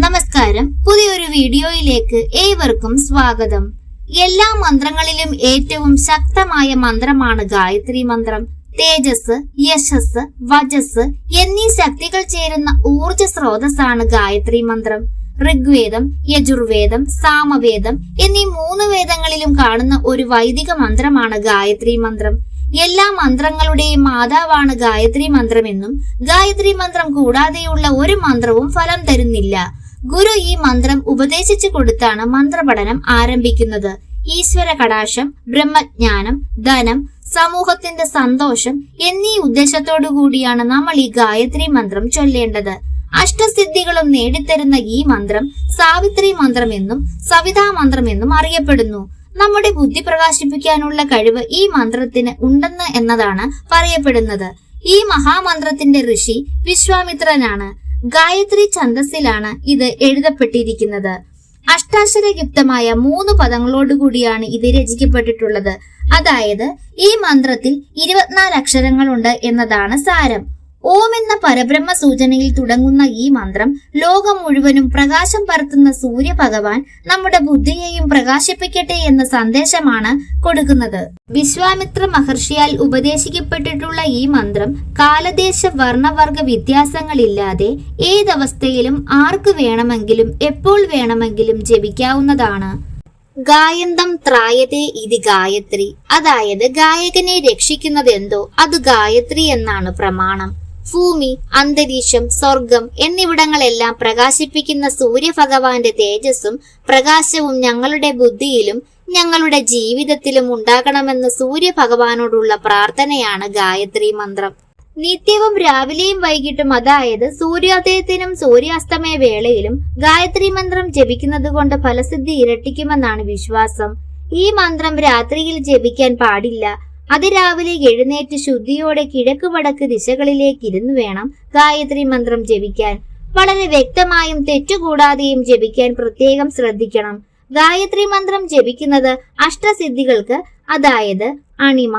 നമസ്കാരം. പുതിയൊരു വീഡിയോയിലേക്ക് ഏവർക്കും സ്വാഗതം. എല്ലാ മന്ത്രങ്ങളിലും ഏറ്റവും ശക്തമായ മന്ത്രമാണ് ഗായത്രി മന്ത്രം. തേജസ് യശസ് വജസ് എന്നീ ശക്തികൾ ചേരുന്ന ഊർജ സ്രോതസ്സാണ് ഗായത്രി മന്ത്രം. ഋഗ്വേദം യജുർവേദം സാമവേദം എന്നീ മൂന്ന് വേദങ്ങളിലും കാണുന്ന ഒരു വൈദിക മന്ത്രമാണ് ഗായത്രി മന്ത്രം. എല്ലാ മന്ത്രങ്ങളുടെയും മാതാവാണ് ഗായത്രി മന്ത്രമെന്നും ഗായത്രി മന്ത്രം കൂടാതെയുള്ള ഒരു മന്ത്രവും ഫലം തരുന്നില്ല. ഗുരു ഈ മന്ത്രം ഉപദേശിച്ചു കൊടുത്താണ് മന്ത്രപഠനം ആരംഭിക്കുന്നത്. ഈശ്വര കടാശം ബ്രഹ്മജ്ഞാനം ധനം സമൂഹത്തിന്റെ സന്തോഷം എന്നീ ഉദ്ദേശത്തോടു കൂടിയാണ് നമ്മൾ ഈ ഗായത്രി മന്ത്രം ചൊല്ലേണ്ടത്. അഷ്ടസിദ്ധികളും നേടിത്തരുന്ന ഈ മന്ത്രം സാവിത്രി മന്ത്രം എന്നും സവിതാ മന്ത്രം എന്നും അറിയപ്പെടുന്നു. നമ്മുടെ ബുദ്ധി പ്രകാശിപ്പിക്കാനുള്ള കഴിവ് ഈ മന്ത്രത്തിന് ഉണ്ടെന്ന് എന്നതാണ് പറയപ്പെടുന്നത്. ഈ മഹാമന്ത്രത്തിന്റെ ഋഷി വിശ്വാമിത്രനാണ്. ഗായത്രി ഛന്ദസ്സിലാണ് ഇത് എഴുതപ്പെട്ടിരിക്കുന്നത്. അഷ്ടാക്ഷരയുക്തമായ മൂന്ന് പദങ്ങളോടുകൂടിയാണ് ഇത് രചിക്കപ്പെട്ടിട്ടുള്ളത്. അതായത് ഈ മന്ത്രത്തിൽ ഇരുപത്തിനാല് അക്ഷരങ്ങളുണ്ട് എന്നതാണ് സാരം. ഓം എന്ന പരബ്രഹ്മ സൂചനയിൽ തുടങ്ങുന്ന ഈ മന്ത്രം ലോകം മുഴുവനും പ്രകാശം പരത്തുന്ന സൂര്യ ഭഗവാൻ നമ്മുടെ ബുദ്ധിയെയും പ്രകാശിപ്പിക്കട്ടെ എന്ന സന്ദേശമാണ് കൊടുക്കുന്നത്. വിശ്വാമിത്ര മഹർഷിയാൽ ഉപദേശിക്കപ്പെട്ടിട്ടുള്ള ഈ മന്ത്രം കാലദേശ വർണവർഗ വ്യത്യാസങ്ങളില്ലാതെ ഏതവസ്ഥയിലും ആർക്ക് വേണമെങ്കിലും എപ്പോൾ വേണമെങ്കിലും ജപിക്കാവുന്നതാണ്. ഗായന്തം ത്രായതേ ഇത് ഗായത്രി. അതായത് ഗായകനെ രക്ഷിക്കുന്നതെന്തോ അത് ഗായത്രി എന്നാണ് പ്രമാണം. ഭൂമി അന്തരീക്ഷം സ്വർഗം എന്നിവിടങ്ങളെല്ലാം പ്രകാശിപ്പിക്കുന്ന സൂര്യഭഗവാന്റെ തേജസ്സും പ്രകാശവും ഞങ്ങളുടെ ബുദ്ധിയിലും ഞങ്ങളുടെ ജീവിതത്തിലും ഉണ്ടാകണമെന്ന് സൂര്യഭഗവാനോടുള്ള പ്രാർത്ഥനയാണ് ഗായത്രി മന്ത്രം. നിത്യവും രാവിലെയും വൈകിട്ടും അതായത് സൂര്യോദയത്തിനും സൂര്യാസ്തമയ വേളയിലും ഗായത്രി മന്ത്രം ജപിക്കുന്നത് കൊണ്ട് ഫലസിദ്ധി ഇരട്ടിക്കുമെന്നാണ് വിശ്വാസം. ഈ മന്ത്രം രാത്രിയിൽ ജപിക്കാൻ പാടില്ല. അതിരാവിലെ എഴുന്നേറ്റ് ശുദ്ധിയോടെ കിഴക്ക് വടക്ക് ദിശകളിലേക്ക് ഇരുന്നു വേണം ഗായത്രി മന്ത്രം ജപിക്കാൻ. വളരെ വ്യക്തമായും തെറ്റുകൂടാതെയും ജപിക്കാൻ പ്രത്യേകം ശ്രദ്ധിക്കണം. ഗായത്രി മന്ത്രം ജപിക്കുന്നത് അഷ്ടസിദ്ധികൾക്ക് അതായത് അണിമ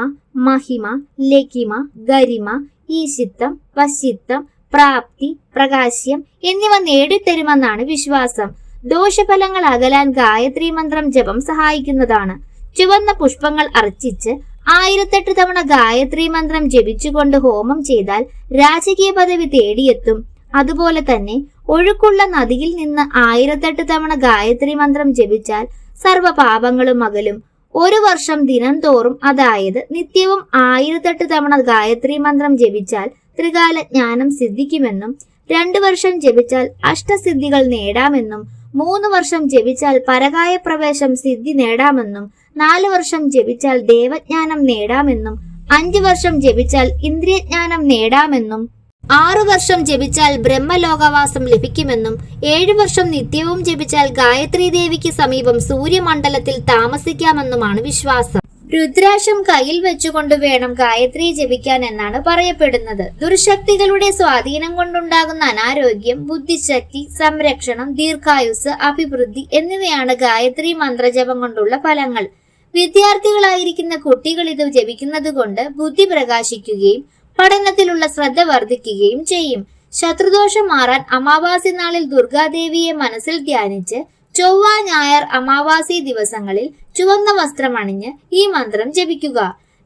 മഹിമ ലക്കിമ ഗരിമ ഈശിത്തം വശിത്തം പ്രാപ്തി പ്രകാശ്യം എന്നിവ നേടിത്തരുമെന്നാണ് വിശ്വാസം. ദോഷഫലങ്ങൾ അകലാൻ ഗായത്രി മന്ത്രം ജപം സഹായിക്കുന്നതാണ്. ചുവന്ന പുഷ്പങ്ങൾ അർച്ചിച്ച് ആയിരത്തെട്ട് തവണ ഗായത്രി മന്ത്രം ജപിച്ചുകൊണ്ട് ഹോമം ചെയ്താൽ രാജകീയ പദവി തേടിയെത്തും. അതുപോലെ തന്നെ ഒഴുക്കുള്ള നദിയിൽ നിന്ന് ആയിരത്തെട്ട് തവണ ഗായത്രി മന്ത്രം ജപിച്ചാൽ സർവ പാപങ്ങളും അകലും. ഒരു വർഷം ദിനം തോറും അതായത് നിത്യവും ആയിരത്തെട്ട് തവണ ഗായത്രി മന്ത്രം ജപിച്ചാൽ ത്രികാല ജ്ഞാനം സിദ്ധിക്കുമെന്നും രണ്ടു വർഷം ജപിച്ചാൽ അഷ്ടസിദ്ധികൾ നേടാമെന്നും മൂന്ന് വർഷം ജപിച്ചാൽ പരകായ പ്രവേശം സിദ്ധി നേടാമെന്നും നാല് വർഷം ജപിച്ചാൽ ദേവജ്ഞാനം നേടാമെന്നും അഞ്ചു വർഷം ജപിച്ചാൽ ഇന്ദ്രിയജ്ഞാനം നേടാമെന്നും ആറു വർഷം ജപിച്ചാൽ ബ്രഹ്മലോകവാസം ലഭിക്കുമെന്നും ഏഴു വർഷം നിത്യവും ജപിച്ചാൽ ഗായത്രി ദേവിക്ക് സമീപം സൂര്യമണ്ഡലത്തിൽ താമസിക്കാമെന്നുമാണ് വിശ്വാസം. രുദ്രാശം കയ്യിൽ വെച്ചുകൊണ്ട് വേണം ഗായത്രി ജപിക്കാൻ എന്നാണ് പറയപ്പെടുന്നത്. ദുർശക്തികളുടെ സ്വാധീനം കൊണ്ടുണ്ടാകുന്ന അനാരോഗ്യം ബുദ്ധിശക്തി സംരക്ഷണം ദീർഘായുസ് അഭിവൃദ്ധി എന്നിവയാണ് ഗായത്രി മന്ത്രജപം കൊണ്ടുള്ള ഫലങ്ങൾ. വിദ്യാർത്ഥികളായിരിക്കുന്ന കുട്ടികൾ ഇത് ജപിക്കുന്നത് കൊണ്ട് ബുദ്ധി പ്രകാശിക്കുകയും പഠനത്തിലുള്ള ശ്രദ്ധ വർദ്ധിക്കുകയും ചെയ്യും. ശത്രുദോഷം മാറാൻ അമാവാസി നാളിൽ ദുർഗാദേവിയെ മനസ്സിൽ ധ്യാനിച്ച് ചൊവ്വ ഞായർ അമാവാസി ദിവസങ്ങളിൽ ചുവന്ന വസ്ത്രം അണിഞ്ഞ് ഈ മന്ത്രം ജപിക്കുക.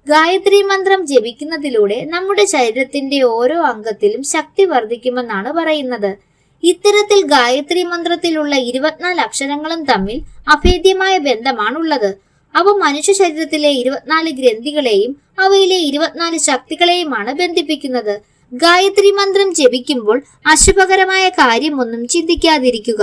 ഗായത്രി മന്ത്രം ജപിക്കുന്നതിലൂടെ നമ്മുടെ ശരീരത്തിന്റെ ഓരോ അംഗത്തിലും ശക്തി വർദ്ധിക്കുമെന്നാണ് പറയുന്നത്. ഇത്തരത്തിൽ ഗായത്രി മന്ത്രത്തിലുള്ള ഇരുപത്തിനാല് അക്ഷരങ്ങളും തമ്മിൽ അഭേദ്യമായ ബന്ധമാണുള്ളത്. അവ മനുഷ്യ ശരീരത്തിലെ ഇരുപത്തിനാല് ഗ്രന്ഥികളെയും അവയിലെ ഇരുപത്തിനാല് ശക്തികളെയുമാണ് ബന്ധിപ്പിക്കുന്നത്. ഗായത്രി മന്ത്രം ജപിക്കുമ്പോൾ അശുഭകരമായ കാര്യമൊന്നും ചിന്തിക്കാതിരിക്കുക.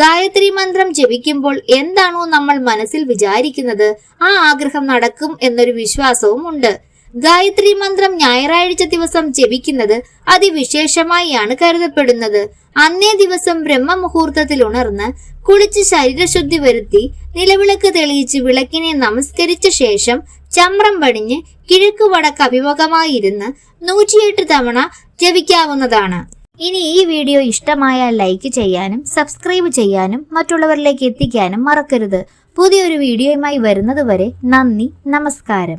ഗായത്രി മന്ത്രം ജപിക്കുമ്പോൾ എന്താണോ നമ്മൾ മനസ്സിൽ വിചാരിക്കുന്നത് ആ ആഗ്രഹം നടക്കും എന്നൊരു വിശ്വാസവും ഉണ്ട് ഗായത്രി മന്ത്രം ഞായറാഴ്ച ദിവസം ജപിക്കുന്നത് അതിവിശേഷമായാണ് കരുതപ്പെടുന്നത്. അന്നേ ദിവസം ബ്രഹ്മമുഹൂർത്തത്തിൽ ഉണർന്ന് കുളിച്ച് ശരീരശുദ്ധി വരുത്തി നിലവിളക്ക് തെളിയിച്ച് വിളക്കിനെ നമസ്കരിച്ച ശേഷം ചമ്രം പടിഞ്ഞ് കിഴക്ക് വടക്ക് അഭിമുഖമായിരുന്ന് നൂറ്റിയെട്ട് തവണ ജപിക്കാവുന്നതാണ്. ഇനി ഈ വീഡിയോ ഇഷ്ടമായാൽ ലൈക്ക് ചെയ്യാനും സബ്സ്ക്രൈബ് ചെയ്യാനും മറ്റുള്ളവരിലേക്ക് എത്തിക്കാനും മറക്കരുത്. പുതിയൊരു വീഡിയോയുമായി വരുന്നതുവരെ നന്ദി നമസ്കാരം.